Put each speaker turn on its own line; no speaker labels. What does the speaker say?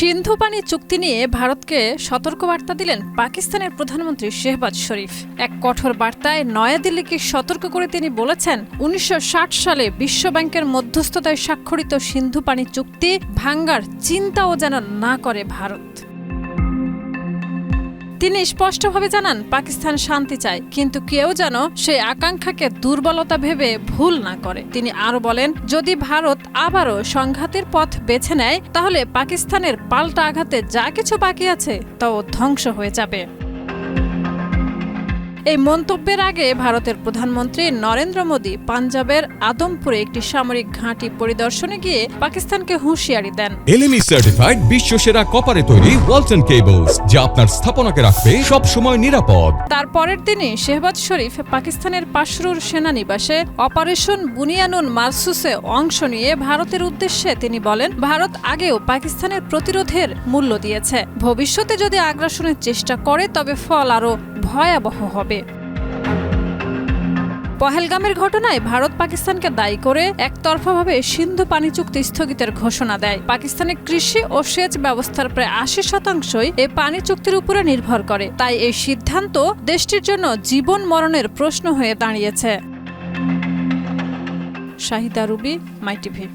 সিন্ধু পানি চুক্তি নিয়ে ভারতকে সতর্কবার্তা দিলেন পাকিস্তানের প্রধানমন্ত্রী শেহবাজ শরীফ। এক কঠোর বার্তায় নয়াদিল্লিকে সতর্ক করে তিনি বলেছেন, উনিশশো ষাট সালে বিশ্বব্যাংকের মধ্যস্থতায় স্বাক্ষরিত সিন্ধু পানি চুক্তি ভাঙ্গার চিন্তাও যেন না করে ভারত। তিনি স্পষ্টভাবে জানান, পাকিস্তান শান্তি চায়, কিন্তু কেউ যেন সেই আকাঙ্ক্ষাকে দুর্বলতা ভেবে ভুল না করে। তিনি আরও বলেন, যদি ভারত আবারও সংঘাতের পথ বেছে নেয়, তাহলে পাকিস্তানের পাল্টা আঘাতে যা কিছু বাকি আছে, তাও ধ্বংস হয়ে যাবে। এই মন্তব্যের আগে ভারতের প্রধানমন্ত্রী নরেন্দ্র মোদী পাঞ্জাবের আদমপুরে একটি সামরিক ঘাঁটি পরিদর্শনে গিয়ে পাকিস্তানকে হুঁশিয়ারি দেন।
এলএমই সার্টিফাইড বিশ্ব সেরা কপারে তৈরি ওয়ালটন কেবলস যা আপনার স্থাপনাকে রাখবে সব সময় নিরাপদ।
তার পরের দিনই শেহবাজ শরীফ পাকিস্তানের পাশরুর সেনানিবাসে অপারেশন বুনিয়ানুন মারসুসে অংশ নিয়ে ভারতের উদ্দেশ্যে তিনি বলেন ভারত আগেও পাকিস্তানের প্রতিরোধের মূল্য দিয়েছে। ভবিষ্যতে যদি আগ্রাসনের চেষ্টা করে তবে ফল আরও ভয়াবহ হবে। পহেলগামের ঘটনায় ভারত পাকিস্তানকে দায়ী করে একতরফাভাবে সিন্ধু পানি চুক্তি স্থগিতের ঘোষণা দেয়। পাকিস্তানের কৃষি ও সেচ ব্যবস্থার প্রায় আশি শতাংশই এই পানি চুক্তির উপরে নির্ভর করে। তাই এই সিদ্ধান্ত দেশটির জন্য জীবন মরণের প্রশ্ন হয়ে দাঁড়িয়েছে। Shahida Ruby, my TV.